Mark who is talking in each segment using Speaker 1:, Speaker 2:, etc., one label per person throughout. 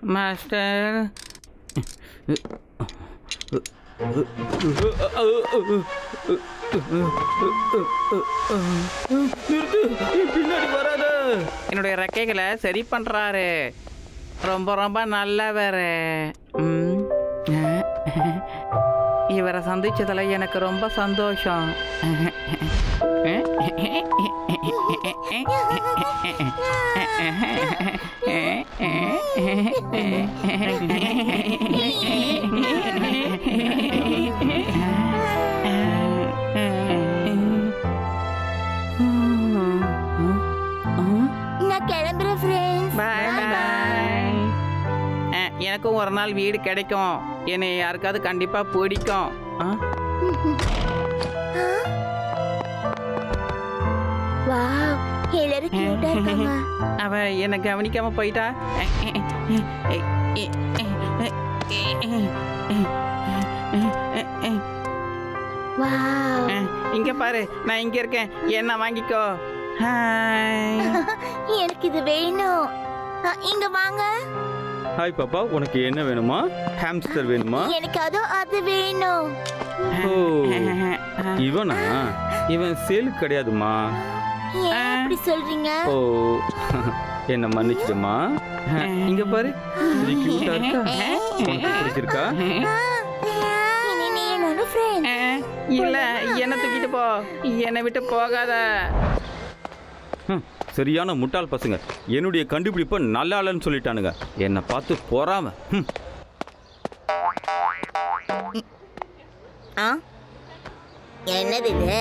Speaker 1: Master
Speaker 2: பின்னாடி வராத
Speaker 1: என்னுடைய ரெக்கைகளை சரி பண்றாரு. ரொம்ப ரொம்ப நல்லவரு. ம். இவரை சந்திச்சதுல எனக்கு ரொம்ப சந்தோஷம்.
Speaker 3: நான்
Speaker 1: எனக்கும் ஒரு நாள் வீடு கிடைக்கும். என்னை யாருக்காவது கண்டிப்பா பிடிக்கும். அவ என்னை கவனிக்காம போயிட்டா? இங்க பாரு நான் இங்க இருக்கேன். என்ன வாங்கிக்கோ.
Speaker 3: எனக்கு இது வேணும். இங்க வாங்க.
Speaker 2: ஹாய் பாப்பா உனக்கு என்ன வேணுமா? ஹாம்ஸ்டர் வேணுமா?
Speaker 3: எனக்கு அதோ அது வேணும்.
Speaker 2: ஓ இவனா? இவன் சேலுக்கு கிடையாதுமா?
Speaker 3: ஏன் அப்படி சொல்றீங்க?
Speaker 2: ஓ என்ன மன்னிச்சிடுமா? இங்க பாரு. இது கியூட்டா இருக்கா? உனக்கு பிடிச்சிருக்கா?
Speaker 1: இல்ல என்ன தூக்கிட்டு போ. என்னை விட்டு போகாத.
Speaker 2: சரியான முட்டாள் பசங்க என்னுடைய கண்டுபிடிப்பை நல்லா இல்லைன்னு சொல்லிட்டானுங்க என்னை பார்த்து பொறாம.
Speaker 3: ஆ என்னது இது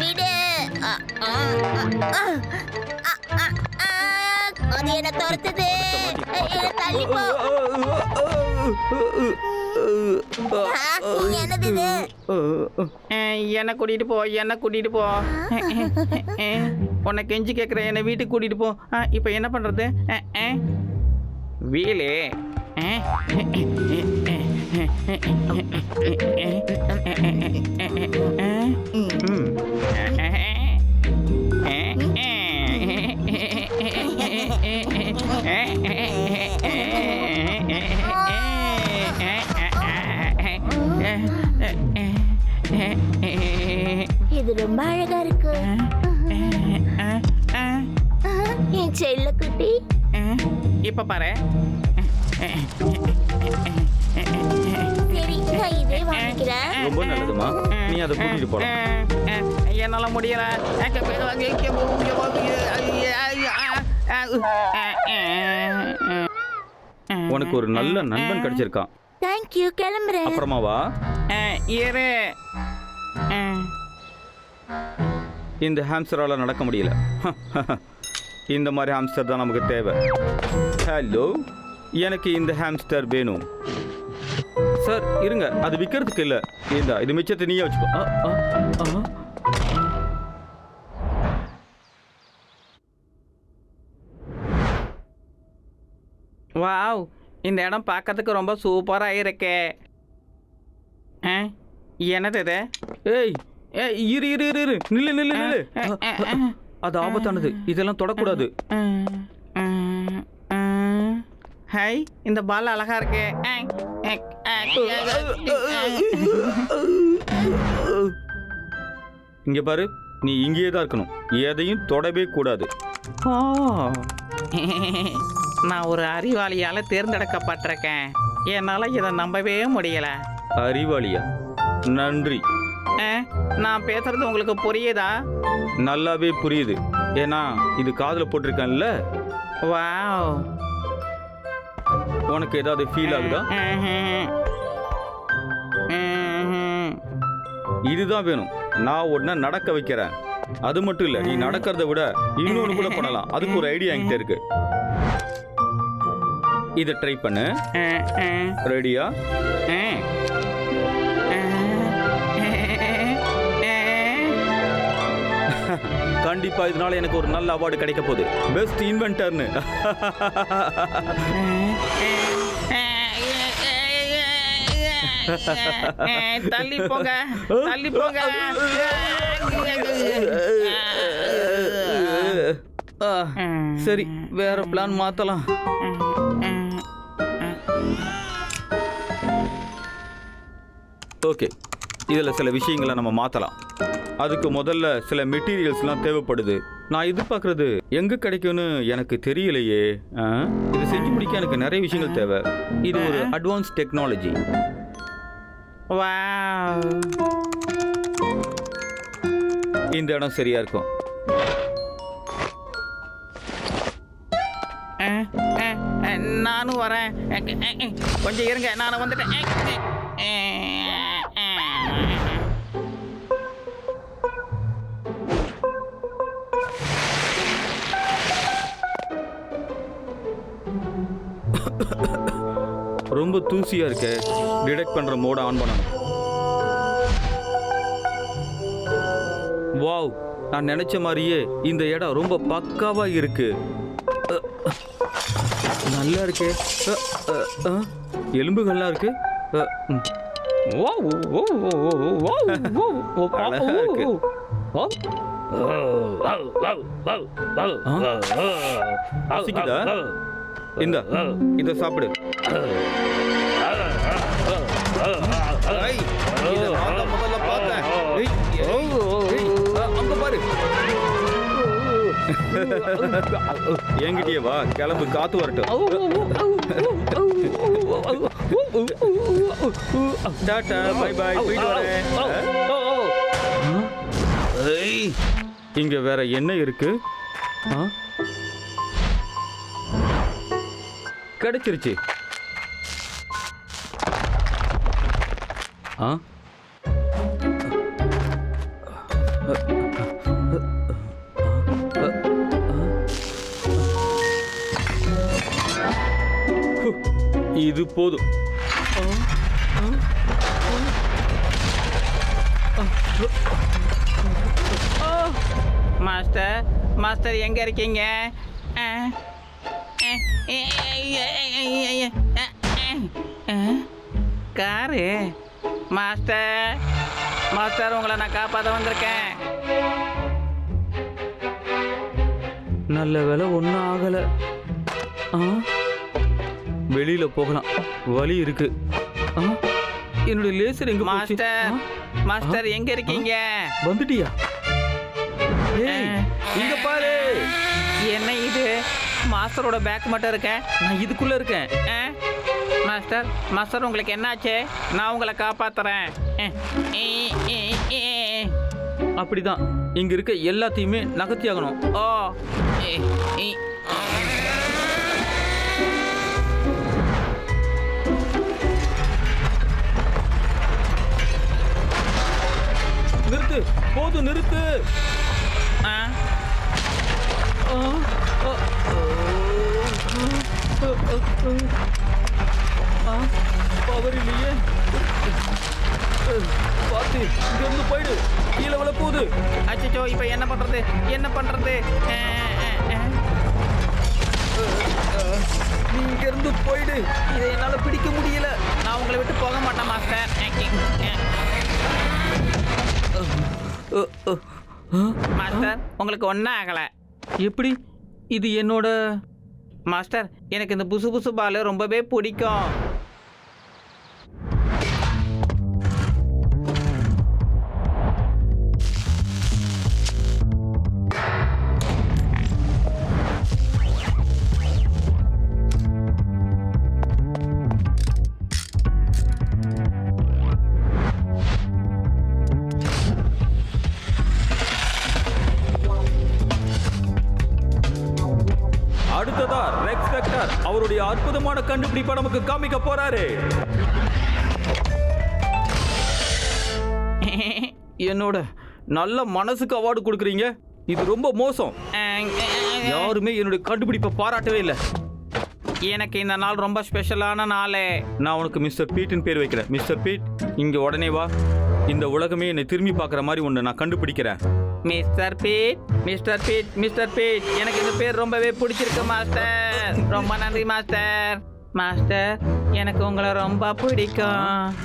Speaker 3: விடு அது என்ன துரத்துது தள்ளி போ என்னது இது
Speaker 1: என்னை கூட்டிட்டு போ என்னை கூட்டிட்டு போ உன்னை கெஞ்சி கேட்குறேன் என்னை வீட்டுக்கு கூட்டிட்டு போ அஹ், இப்போ என்ன பண்றது அஹ், அஹ். வீலு அஹ். இப்ப பாரு.
Speaker 2: ரொம்ப நல்லதுமா. நீ அதை கூட்டிட்டு போலாம்.
Speaker 1: என்னால முடியல.
Speaker 2: உனக்கு ஒரு நல்ல நண்பன் கிடைச்சிருக்கான்.
Speaker 3: தேங்க்யூ கிளம்புறேன்.
Speaker 2: அப்புறமா வா.
Speaker 1: இரு.
Speaker 2: இந்த ஹாம்ஸ்டரால நடக்க முடியல. இந்த மாதிரி ஹாம்ஸ்டர் தான் நமக்கு தேவை. ஹலோ எனக்கு இந்த ஹாம்ஸ்டர் வேணும். சார் இருங்க. அது விற்கிறதுக்கு இல்லை. இந்த இது மிச்சத்தை நீயே வச்சுக்கோ.
Speaker 1: வாவ் இந்த இடம் பார்க்கறதுக்கு ரொம்ப சூப்பராக இருக்கே. ஆ, என்னது இது?
Speaker 2: ஏய் ஏய் இரு இரு இரு இரு. நில்லு நில்லு நில்லு. அது ஆபத்தானது. இதெல்லாம் தொடக்கூடாது.
Speaker 1: ஹாய் இந்த பால் அழகா இருக்கு.
Speaker 2: இங்க பாரு நீ இங்கேயே தான் இருக்கணும். எதையும் தொடவே கூடாது.
Speaker 1: நான் ஒரு அறிவாளியால தேர்ந்தெடுக்கப்பட்டிருக்கேன். என்னால் இதை நம்பவே முடியல.
Speaker 2: அறிவாளியா? நன்றி.
Speaker 1: நான் பேசுறது உங்களுக்கு புரியுதா?
Speaker 2: நல்லாவே புரியுது. ஏன்னா இது காதுல போட்டிருக்கேன்ல.
Speaker 1: வாவ்.
Speaker 2: உனக்கு ஏதாவது ஃபீல் ஆகுதா. இதுதான் வேணும். நான் உடனே நடக்க வைக்கிறேன். அது மட்டும் இல்ல நீ நடக்கிறத விட இன்னொன்னு கூட பண்ணலாம். அதுக்கு ஒரு ஐடியா என்கிட்ட இருக்கு. இதை ட்ரை பண்ணு. ரெடியா கண்டிப்பா இதனால எனக்கு ஒரு நல்ல அவார்டு கிடைக்க போகுது. பெஸ்ட் இன்வென்டர்னு
Speaker 1: தள்ளி போங்க தள்ளி போங்க.
Speaker 2: சரி வேற பிளான் மாத்தலாம். ஓகே இதில் சில விஷயங்களை நம்ம மாற்றலாம் அதுக்கு முதல்ல சில மெட்டீரியல்ஸ்லாம் தேவைப்படுது. நான் எதிர்பார்க்கறது எங்கே கிடைக்கும்னு எனக்கு தெரியலையே. ஆ? இதை செஞ்சு முடிக்க எனக்கு நிறைய விஷயங்கள் தேவை. இது ஒரு அட்வான்ஸ் டெக்னாலஜி.
Speaker 1: வாவ்!
Speaker 2: இந்த இடம் சரியா இருக்கும்.
Speaker 1: நானும் வரேன். கொஞ்சம் இருங்க நானும் வந்துட்டேன்.
Speaker 2: ரொம்ப தூசியா இருக்கு டிடெக்ட் பண்ற மோட ஆன் பண்ணணும் வாவ் நான் நினைச்ச மாதிரியே இந்த இடம் ரொம்ப பக்காவா இருக்கு நல்லா இருக்கே எலும்புகள்லாம் இருக்கு பசிக்குதா? இந்த இதை சாப்பிடு முதல்ல பார்த்தேன். அங்க பாரு. என்கிட்டயே வா கிளம்பு காத்து வரட்டும். டாட்டா பை பை போயிட்டு வரேன். இங்க வேற என்ன இருக்கு? ஆ? கிடைச்சிருச்சு ஆ இது போதும்
Speaker 1: மாஸ்டர் மாஸ்டர் எங்க இருக்கீங்க காரு. மாஸ்டர். மாஸ்டர் உங்களை நான் காப்பாற்ற வந்திருக்கேன்.
Speaker 2: நல்ல வேலை ஒன்றும் ஆகலை. ஆ? வெளியில போகலாம். வழி இருக்கு. ஆ? என்னோட லேசர் எங்க?
Speaker 1: மாஸ்டர்? மாஸ்டர் எங்க இருக்கீங்க?
Speaker 2: வந்துட்டியா? ஏய் இங்க பாரு.
Speaker 1: மாஸ்டரோட பேக் மட்டும் இருக்கேன்.
Speaker 2: நான் இதுக்குள்ளே இருக்கேன்.
Speaker 1: ஆ? மாஸ்டர் மாஸ்டர் உங்களுக்கு என்னாச்சு? நான் உங்களை காப்பாத்துறேன். ஏ, ஏ, ஏ.
Speaker 2: அப்படிதான். இங்க இருக்க எல்லாத்தையுமே நகர்த்தியாகணும்.
Speaker 1: ஓ
Speaker 2: பார்த்து இங்க இருந்து போயிடு. கீழே விழ போகுது.
Speaker 1: அச்சோ இப்போ என்ன பண்றது? என்ன பண்றது.
Speaker 2: நீ இங்க இருந்து போயிடு. இதை என்னால பிடிக்க முடியல.
Speaker 1: நான் உங்களை விட்டு போக மாட்டேன் மாஸ்டர். மாஸ்டர் உங்களுக்கு ஒன்றும் ஆகலை.
Speaker 2: எப்படி? இது என்னோட
Speaker 1: மாஸ்டர் எனக்கு இந்த புசு புசு பால் ரொம்பவே பிடிக்கும்.
Speaker 2: அற்புதமான கண்டுபிடிப்பை நமக்கு காமிக்க போறாரு. என்னோட நல்ல மனசுக்கு அவார்டு கொடுக்குறீங்க. இது ரொம்ப மோசம். யாருமே என்னுடைய கண்டுபிடிப்பை பாராட்டவே இல்லை.
Speaker 1: எனக்கு இந்த நாள் ரொம்ப ஸ்பெஷலான நாள்.
Speaker 2: நான் உனக்கு மிஸ்டர் பீட்னு பேர் வைக்கிறேன். மிஸ்டர் பீட் இங்கே உடனே வா. இந்த உலகமே என்னை திரும்பி பார்க்குற மாதிரி ஒன்று நான் கண்டுபிடிக்கிறேன்.
Speaker 1: Mister Pete mister Pete mister Pete. எனக்கு இந்த பேர் ரொம்பவே பிடிச்சிருக்கு மாஸ்டர். ரொம்ப நன்றி மாஸ்டர். மாஸ்டர் எனக்கு உங்களை ரொம்ப பிடிக்கும்.